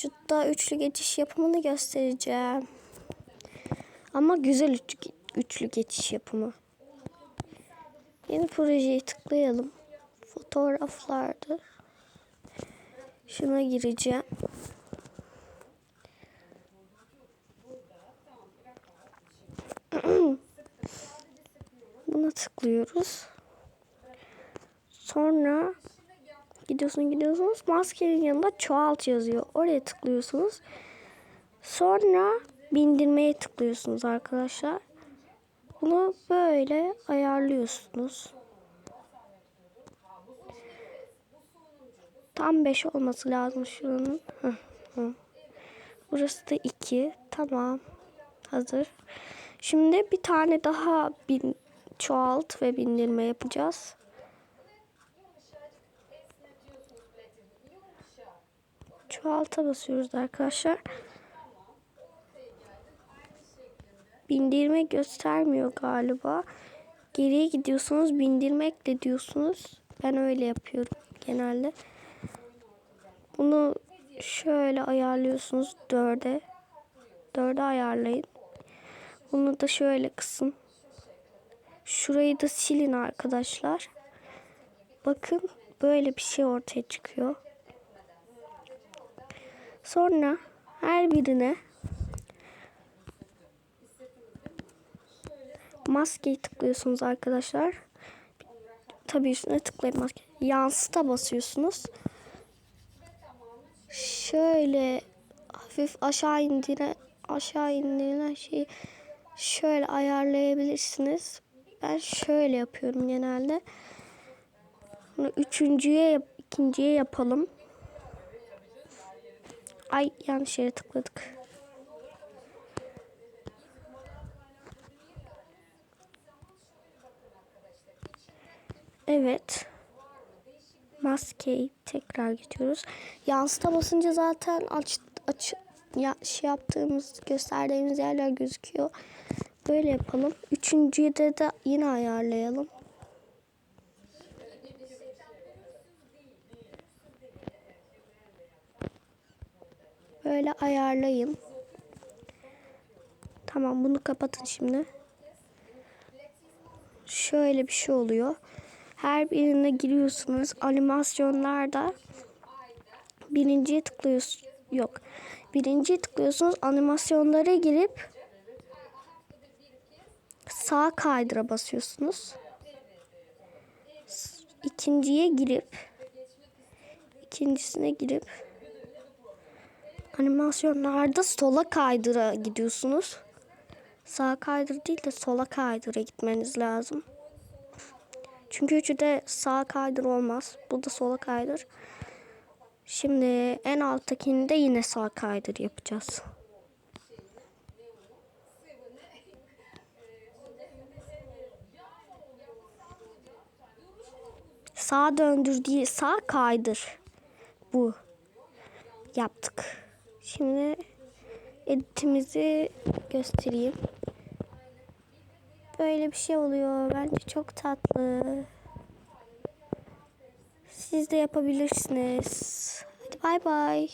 Vücutta üçlü geçiş yapımını göstereceğim. Ama güzel üçlü, üçlü geçiş yapımı. Yeni projeye tıklayalım. Fotoğraflardır. Şuna gireceğim. Buna tıklıyoruz. Sonra gidiyorsun gidiyorsunuz. Maskenin yanında çoğalt yazıyor. Oraya tıklıyorsunuz. Sonra bindirmeye tıklıyorsunuz arkadaşlar. Bunu böyle ayarlıyorsunuz. Tam 5 olması lazım hı. Burası da 2. Tamam. Hazır. Şimdi bir tane daha bin, çoğalt ve bindirme yapacağız. Çoğalta basıyoruz arkadaşlar. Bindirme göstermiyor galiba. Geriye gidiyorsunuz bindirmekle diyorsunuz. Ben öyle yapıyorum genelde. Bunu şöyle ayarlıyorsunuz dörde. Dörde ayarlayın. Bunu da şöyle kısın. Şurayı da silin arkadaşlar. Bakın böyle bir şey ortaya çıkıyor. Sonra her birine maskeyi tıklıyorsunuz arkadaşlar. Tabii üstüne tıklayıp maske. Yansıta basıyorsunuz. Şöyle hafif aşağı indire aşağı indirilen şeyi şöyle ayarlayabilirsiniz. Ben şöyle yapıyorum genelde. Bunu üçüncüye ikinciye yapalım. Ay yanlış yere tıkladık. Evet. Maskeyi tekrar geçiyoruz. Yansıta basınca zaten aç, aç ya, şey yaptığımız gösterdiğimiz yerler gözüküyor. Böyle yapalım. Üçüncüyü de, de yine ayarlayalım. Böyle ayarlayın. Tamam bunu kapatın şimdi. Şöyle bir şey oluyor. Her birine giriyorsunuz. Animasyonlarda birinciye tıklıyorsunuz. Yok. Birinciye tıklıyorsunuz. Animasyonlara girip sağ kaydıra basıyorsunuz. İkinciye girip ikincisine girip animasyonlarda sola kaydıra gidiyorsunuz. Sağ kaydır değil de sola kaydıra gitmeniz lazım. Çünkü üçü de sağ kaydır olmaz. Bu da sola kaydır. Şimdi en alttakini de yine sağ kaydır yapacağız. Sağ döndür değil sağ kaydır. Bu. Yaptık. Şimdi editimizi göstereyim. Böyle bir şey oluyor. Bence çok tatlı. Siz de yapabilirsiniz. Hadi bay bay.